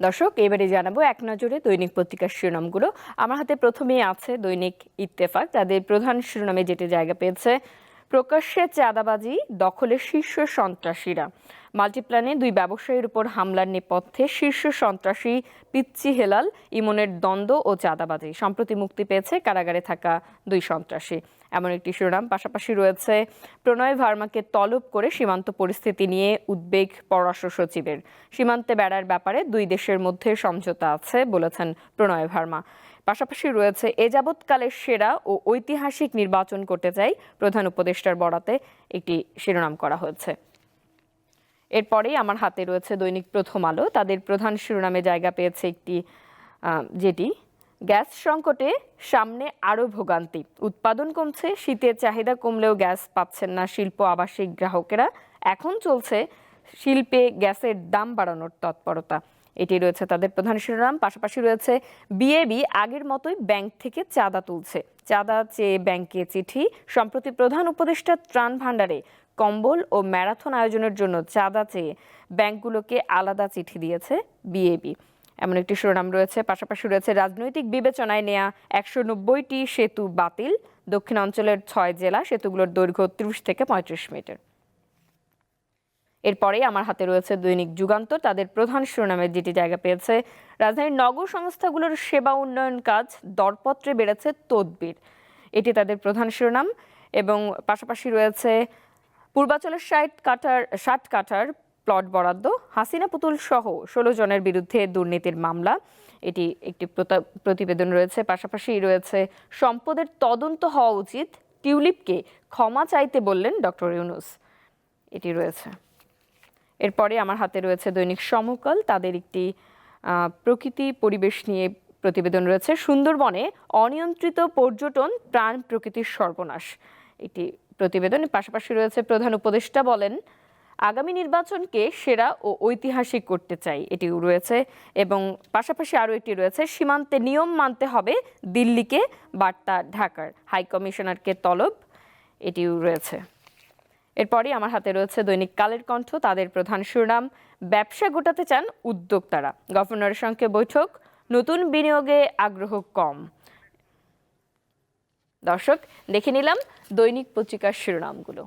দর্শক, এবারে জানাব এক নজরে দৈনিক পত্রিকার শিরোনামগুলো। আমার হাতে প্রথমেই আছে দৈনিক ইত্তেফাক, তাদের প্রধান শিরোনামে যেটি জায়গা পেয়েছে প্রকাশ্যে চাঁদাবাজি, দখলে শীর্ষ সন্ত্রাসীরা। মাল্টিপ্ল্যানে দুই ব্যবসায়ীর উপর হামলার নেপথ্যে শীর্ষ সন্ত্রাসী পিচ্চি হেলাল, ইমনের দ্বন্দ্ব ও চাঁদাবাজি। সম্প্রতি মুক্তি পেয়েছে কারাগারে থাকা দুই সন্ত্রাসী। এমন একটি শিরোনাম, পাশাপাশি রয়েছে প্রণয় ভার্মাকে তলব করে সীমান্ত পরিস্থিতি নিয়ে উদ্বেগ পররাষ্ট্র সচিবের। সীমান্তে বেড়ার ব্যাপারে দুই দেশের মধ্যে সমঝোতা আছে বলেছেন প্রণয় ভার্মা। পাশাপাশি রয়েছে, এ যাবৎকালের সেরা ও ঐতিহাসিক নির্বাচন করতে চাই প্রধান উপদেষ্টার বরাতে একটি শিরোনাম করা হয়েছে। এরপরেই আমার হাতে রয়েছে দৈনিক প্রথম আলো। তাদের প্রধান শিরোনামে জায়গা পেয়েছে একটি যেটি, গ্যাস সংকটে সামনে আরও ভোগান্তি। উৎপাদন কমছে, শীতের চাহিদা কমলেও গ্যাস পাচ্ছেন না শিল্প আবাসিক গ্রাহকেরা। এখন চলছে শিল্পে গ্যাসের দাম বাড়ানোর তৎপরতা। এটি রয়েছে তাদের প্রধান শিরোনাম। পাশাপাশি রয়েছে বিএবি, আগের মতোই ব্যাংক থেকে চাঁদা তুলছে। চাঁদা চেয়ে ব্যাংকে চিঠি। সম্প্রতি প্রধান উপদেষ্টা ত্রাণ ভাণ্ডারে কম্বল ও ম্যারাথন আয়োজনের জন্য চাঁদা চেয়ে ব্যাংকগুলোকে আলাদা চিঠি দিয়েছে বিএবি এমন একটি শিরোনাম রয়েছে, পাশাপাশি রয়েছে রাজনৈতিক বিবেচনায় নেয়া একশো নব্বইটি সেতু বাতিল, দক্ষিণাঞ্চলের ছয় জেলা সেতুগুলোর দৈর্ঘ্য ত্রিশ থেকে পঁয়ত্রিশ মিটার। এরপরে আমার হাতে রয়েছে দৈনিক যুগান্তর, তাদের প্রধান শিরোনামের যেটি জায়গা পেয়েছে, রাজধানীর নগর সংস্থাগুলোর সেবা উন্নয়ন কাজ দরপত্রে বেড়েছে তদবির। এটি তাদের প্রধান শিরোনাম এবং পাশাপাশি রয়েছে পূর্বাচলের ষাট কাঠার ষাট কাঠার প্লট বরাদ্দ। হাসিনা পুতুল সহ ষোলো জনের বিরুদ্ধে দুর্নীতির মামলা। এটি একটি প্রতা- প্রতিবেদন রয়েছে। পাশাপাশি রয়েছে সম্পদের তদন্ত হওয়া উচিত। টিউলিপকে ক্ষমা চাইতে বললেন ডক্টর ইউনুস। এটি রয়েছে। এরপরে আমার হাতে রয়েছে দৈনিক সমকাল। তাদের একটি প্রকৃতি পরিবেশ নিয়ে প্রতিবেদন রয়েছে। সুন্দরবনে অনিয়ন্ত্রিত পর্যটন, প্রাণ প্রকৃতির সর্বনাশ। একটি প্রতিবেদন পাশাপাশি রয়েছে প্রধান উপদেষ্টা বলেন, আগামী নির্বাচনকে সেরা ও ঐতিহাসিক করতে চাই, এটিও রয়েছে। এবং পাশাপাশি আরও একটি রয়েছে, সীমান্তে নিয়ম মানতে হবে দিল্লিকে, বার্তা ঢাকার। হাই কমিশনারকে তলব, এটিও রয়েছে। এরপরই আমার হাতে রয়েছে দৈনিক কালের কণ্ঠ, তাদের প্রধান শিরোনাম ব্যবসা গোটাতে চান উদ্যোক্তারা। গভর্নরের সঙ্গে বৈঠক, নতুন বিনিয়োগে আগ্রহ কম। দর্শক দেখে নিলাম দৈনিক পত্রিকার শিরোনামগুলো।